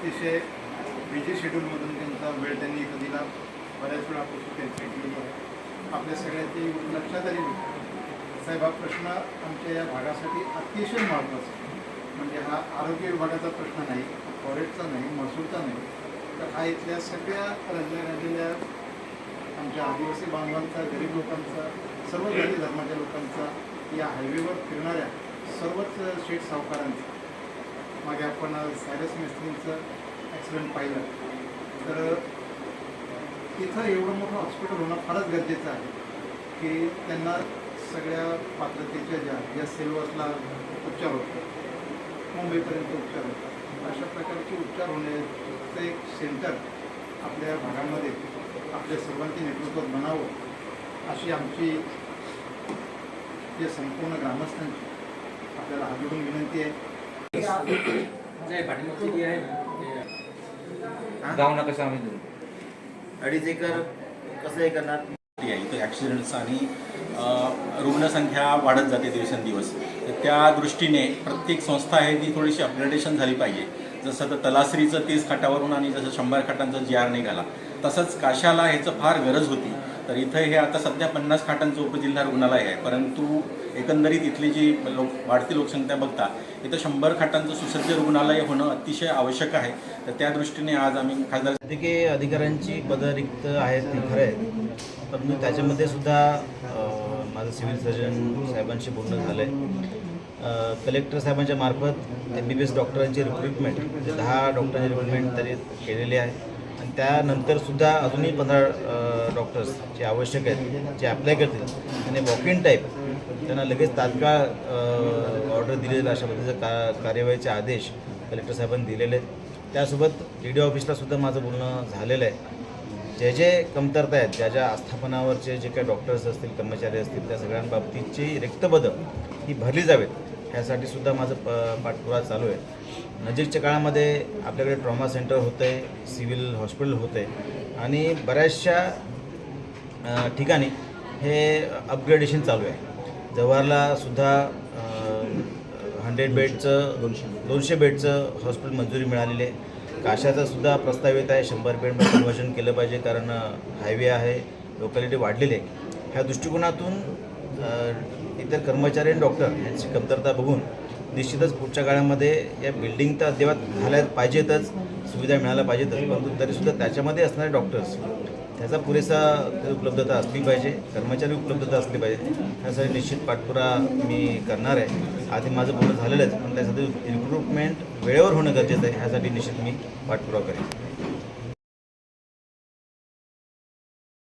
अतिशय बिझी शेड्यूलमधून त्यांचा वेळ त्यांनी इथं दिला. बऱ्याच वेळा आपण त्यांची केली आहे आपल्या सगळ्यांची लक्षात आली साहेब हा प्रश्न आमच्या या भागासाठी अतिशय महत्त्वाचा म्हणजे हा आरोग्य विभागाचा प्रश्न नाही फॉरेस्टचा नाही महसूलचा नाही. तर हा इथल्या सगळ्या राज्या गाजलेल्या आमच्या आदिवासी बांधवांचा गरीब लोकांचा सर्व जाती धर्माच्या लोकांचा या हायवेवर फिरणाऱ्या सर्वच शेठ सावकारांचा मागे आपण सायरस मेस्त्रींचं ॲक्सिडेंट पाहिलं. तर तिथं एवढं मोठं हॉस्पिटल होणं फारच गरजेचं आहे की त्यांना सगळ्या पात्रतेच्या ज्या ज्या सिलेबसला उपचार होतात मुंबईपर्यंत उपचार होतात. अशा प्रकारचे उपचार होण्याचं एक सेंटर आपल्या भागामध्ये आपल्या सर्वांच्या नेतृत्वात बनावं अशी आमची जे संपूर्ण ग्रामस्थांची आपल्याला हात विनंती आहे. नाही पाठीमागची जी आहे ना ते गाव नका सांगितलं अडीच एकर कसं हे करणार? आहे. इथं ॲक्सिडेंट्स आणि रुग्णसंख्या वाढत जाते दिवसेंदिवस. तर त्या दृष्टीने प्रत्येक संस्था आहे ती थोडीशी अपग्रेडेशन झाली पाहिजे. जसं तर तलासरीचं तीस खाटावरून आणि जसं शंभर खाटांचा जी आर निघाला तसंच काशाला ह्याचं फार गरज होती. तर इथं हे आता सध्या पन्नास खाटांचं उपजिल्हा रुग्णालय आहे. परंतु एकंदरीत इथली जी लोक वाढती लोकसंख्या बघता इथं शंभर खाटांचं सुसज्ज रुग्णालय होणं अतिशय आवश्यक आहे. तर त्या दृष्टीने आज आम्ही खासदार वैद्यकीय अधिकाऱ्यांची पदं रिक्त आहेत ती खरं आहे परंतु त्याच्यामध्ये सुद्धा माझं सिव्हिल सर्जन साहेबांशी बोलणं झालं आहे कलेक्टर साहेबांच्या मार्फत एम बी बी एस डॉक्टरांची रिक्रुटमेंट म्हणजे दहा डॉक्टरांची रिक्रुटमेंट तरी केलेली आहे. आणि त्यानंतरसुद्धा अजूनही पंधरा डॉक्टर्स जे आवश्यक आहेत जे अप्लाय करतील आणि वॉक इन टाईप त्यांना लगेच तात्काळ ऑर्डर दिलेलं अशा पद्धतीचं का कार्यवाहीचे आदेश कलेक्टर साहेबांनी दिलेले आहेत. त्यासोबत डी डी ऑफिसला सुद्धा माझं बोलणं झालेलं आहे. जे जे कमतरता आहेत ज्या ज्या आस्थापनावरचे जे काही डॉक्टर्स असतील कर्मचारी असतील त्या सगळ्यांबाबतीची रिक्तपदं ही भरली जावेत. ह्यासाठी सुद्धा माझं प पाठपुरावा चालू आहे. नजीकच्या काळामध्ये आपल्याकडे ट्रॉमा सेंटर होतं आहे सिव्हिल हॉस्पिटल होतं आहे आणि बऱ्याचशा ठिकाणी हे अपग्रेडेशन चालू आहे. जव्हारला सुद्धा हंड्रेड बेडचं दोनशे दोनशे बेडचं हॉस्पिटल मंजुरी मिळालेली आहे. काशाचा सुद्धा प्रस्ताव येत आहे. शंभर बेड कन्वर्जन केलं पाहिजे कारण हायवे आहे लोकॅलिटी वाढलेली आहे. ह्या दृष्टिकोनातून इतर कर्मचारी आणि डॉक्टर यांची कमतरता बघून निश्चितच पुढच्या काळामध्ये या बिल्डिंग तर अद्यावत झाल्या पाहिजेतच सुविधा मिळायला पाहिजेतच परंतु तरीसुद्धा त्याच्यामध्ये असणारे डॉक्टर्स त्याचा पुरेसा उपलब्धता असली पाहिजे कर्मचारी उपलब्धता असली पाहिजे त्यासाठी निश्चित पाठपुरा मी करणार आहे. आधी माझं बोलणं झालेलं आहे पण त्यासाठी रिक्रुटमेंट वेळेवर होणं गरजेचं आहे ह्यासाठी निश्चित मी पाठपुरावा करेन.